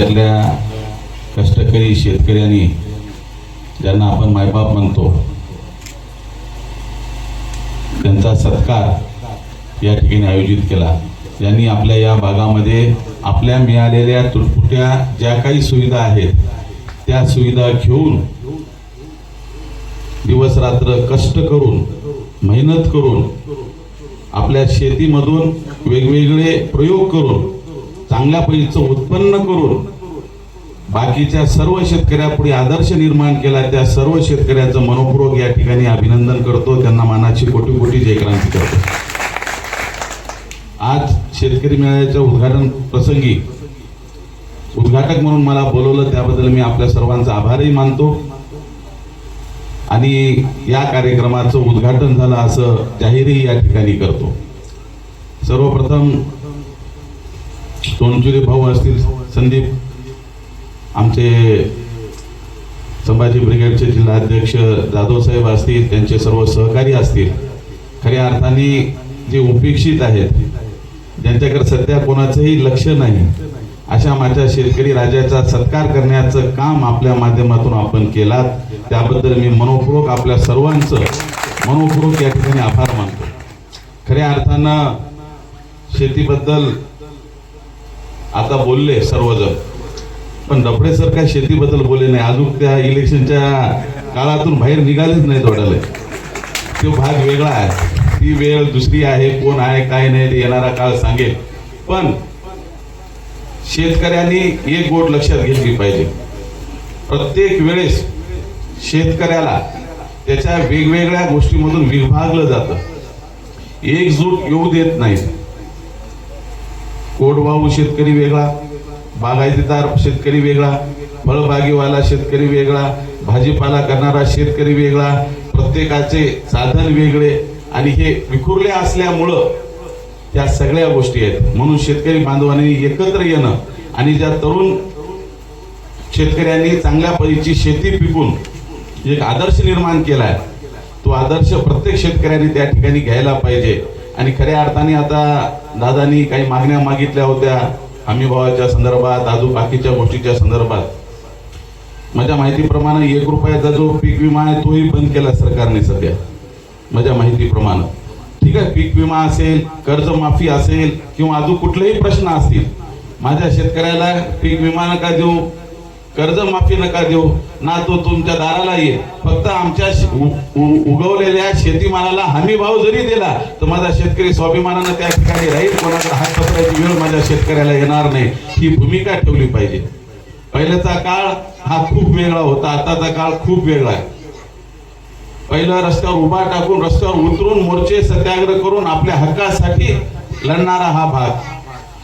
त्यातल्या कष्टकरी शेतकऱ्यांनी ज्यांना आपण मायबाप म्हणतो त्यांचा सत्कार या ठिकाणी आयोजित केला. यांनी आपल्या या भागामध्ये आपल्या मिळालेल्या तुटपुट्या ज्या काही सुविधा आहेत त्या सुविधा घेऊन दिवस रात्र कष्ट करून मेहनत करून आपल्या शेतीमधून वेगवेगळे प्रयोग करून चांगल्या पद्धतीचं उत्पन्न करून बाकीच्या सर्व शेतकऱ्यापुढे आदर्श निर्माण केला त्या सर्व शेतकऱ्याचं मनोपूर्वक या ठिकाणी अभिनंदन करतो. त्यांना मानाची कोटी कोटी जयक्रांती करतो. आज शेतकरी मेळ्याच्या उद्घाटन प्रसंगी उद्घाटक म्हणून मला बोलवलं त्याबद्दल मी आपल्या सर्वांचा आभारही मानतो. आणि या कार्यक्रमाचं उद्घाटन झालं असं जाहीरही या ठिकाणी करतो. सर्वप्रथम सोनचुरे भाऊ असतील संदीप आमचे संभाजी ब्रिगेडचे जिल्हाध्यक्ष जाधव साहेब असतील त्यांचे सर्व सहकारी असतील खऱ्या अर्थाने जे उपेक्षित आहेत ज्यांच्याकडे सध्या कोणाचंही लक्ष नाही. अशा माझ्या शेतकरी राजाचा सत्कार करण्याचं काम आपल्या माध्यमातून आपण केलात. त्याबद्दल मी मनोपूर्वक आपल्या सर्वांचं मनोपूर्वक या ठिकाणी आभार मानतो. खऱ्या अर्थानं शेतीबद्दल आता बोलले सर्वजण. पण डफडे सर काय शेतीबद्दल बोलले नाही. अजून त्या इलेक्शनच्या काळातून बाहेर निघालेच नाही तोडाले तो भाग वेगळा आहे. ती वेळ दुसरी आहे कोण आहे काय नाही ते येणारा काळ सांगेल. पण शेतकऱ्यांनी एक गोट लक्षात घेतली पाहिजे. प्रत्येक वेळेस शेतकऱ्याला त्याच्या वेगवेगळ्या गोष्टीमधून विभागलं जातं. एकजूट येऊ देत नाही कोडवाहू शेतकरी वेगळा बागायतीदार शेतकरी वेगळा फळबागेवाला शेतकरी वेगळा भाजीपाला करणारा शेतकरी वेगळा प्रत्येकाचे साधन वेगळे आणि हे विखुरले असल्यामुळं त्या सगळ्या गोष्टी आहेत. म्हणून शेतकरी बांधवांनी एकत्र येणं आणि ज्या तरुण शेतकऱ्यांनी चांगल्या परीची शेती पिकून एक आदर्श निर्माण केला आहे तो आदर्श प्रत्येक शेतकऱ्यांनी त्या ठिकाणी घ्यायला पाहिजे. आणि खऱ्या अर्थाने आता दादानी काही मागण्या मागितल्या होत्या. हमी भावाच्या संदर्भात अजून बाकीच्या गोष्टीच्या संदर्भात. माझ्या माहितीप्रमाणे एक रुपयाचा जो पीक विमा आहे तोही बंद केला सरकारने सध्या. माझ्या माहितीप्रमाणे. ठीक आहे पीक विमा असेल कर्जमाफी असेल किंवा अजून कुठलेही प्रश्न असतील माझ्या शेतकऱ्याला पीक विमा नका देऊ. कर्जमाफी नका देऊ. ना तो तुमच्या दाराला येईल. फक्त आमच्या उगवलेल्या शेतीमालाला हमी भाव जरी दिला तर माझा शेतकरी स्वाभिमानानं त्या ठिकाणी राहील. कोणाचा हात पसरायची वेळ माझ्या शेतकऱ्याला येणार नाही. ही भूमिका ठेवली पाहिजे. पहिल्याचा काळ हा खूप वेगळा होता. आताचा काळ खूप वेगळा आहे. पहिला रस्त्यावर उभा टाकून रस्त्यावर उतरून मोर्चे सत्याग्रह करून आपल्या हक्कासाठी लढणारा हा भाग.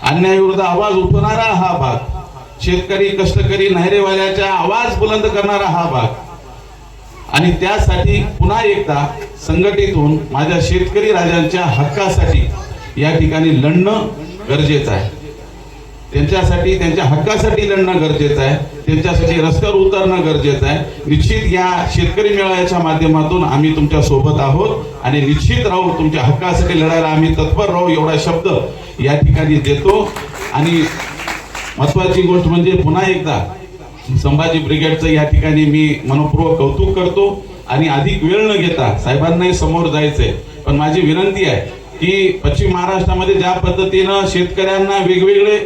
अन्यायाविरुद्ध आवाज उठवणारा हा भाग. शेतकरी कष्टकरी नाहेरेवाल्याच्या आवाज बुलंद करणारा हा भाग. आणि त्यासाठी पुन्हा एकदा संघटित होऊन माझ्या शेतकरी राजांच्या हक्कासाठी या ठिकाणी लढणं गरजेचं आहे. त्यांच्यासाठी त्यांच्या हक्कासाठी लढणं गरजेचं आहे. त्यांच्यासाठी रस्त्यावर उतरणं गरजेचं आहे. निश्चित या शेतकरी मेळाव्याच्या माध्यमातून आम्ही तुमच्यासोबत आहोत आणि निश्चित राहू तुमच्या हक्कासाठी लढायला आम्ही तत्पर राहू एवढा शब्द या ठिकाणी देतो. आणि महत्वाची गोष्ट म्हणजे पुन्हा एकदा संभाजी ब्रिगेडचं या ठिकाणी मी मनपूर्वक कौतुक करतो आणि अधिक वेळ न घेता साहेबांनाही समोर जायचंय. पण माझी विनंती आहे की पश्चिम महाराष्ट्रामध्ये ज्या पद्धतीनं शेतकऱ्यांना वेगवेगळे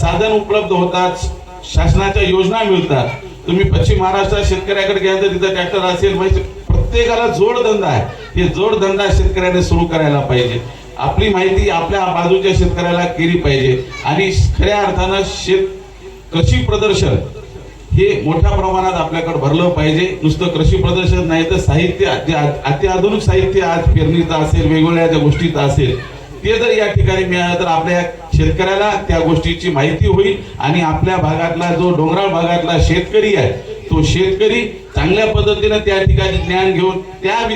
साधन उपलब्ध होतात शासनाच्या योजना मिळतात तुम्ही पश्चिम महाराष्ट्रात शेतकऱ्याकडे गेला तर तिथं ट्रॅक्टर असेल म्हणजे प्रत्येकाला जोडधंदा आहे. हे जोडधंदा शेतकऱ्याने सुरू करायला पाहिजे. आपली माहिती आपल्या बाजूच्या शेतकऱ्याला केली पाहिजे. आणि खऱ्या अर्थानं शेत कृषी प्रदर्शन हे मोठ्या प्रमाणात आपल्याकडे भरलं पाहिजे. नुसतं कृषी प्रदर्शन नाही तर साहित्य जे अत्याधुनिक साहित्य आज पेरणीचं असेल वेगवेगळ्या ज्या गोष्टीचं असेल ते जर या ठिकाणी मिळालं तर आपल्या शेतकऱ्याला त्या गोष्टीची माहिती होईल. आणि आपल्या भागातला जो डोंगराळ भागातला शेतकरी आहे तो शेतकरी चांगल्या पद्धतीनं त्या ठिकाणी ज्ञान घेऊन त्या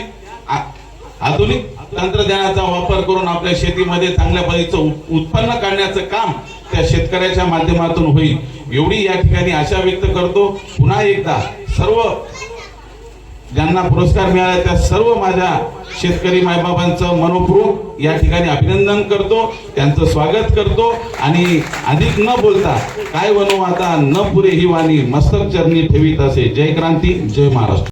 आधुनिक तंत्रज्ञानाचा वापर करून आपल्या शेतीमध्ये चांगल्या पद्धतीचं उत्पन्न काढण्याचं काम त्या शेतकऱ्याच्या माध्यमातून होईल. एवढी या ठिकाणी आशा व्यक्त करतो. पुन्हा एकदा सर्व ज्यांना पुरस्कार मिळाला त्या सर्व माझ्या शेतकरी मायबाबांचं मनोपूर्वक या ठिकाणी अभिनंदन करतो. त्यांचं स्वागत करतो. आणि अधिक न बोलता काय बनवू आता? न पुरे ही वाणी मस्तक चरणी ठेवीत असे. जय क्रांती जय महाराष्ट्र.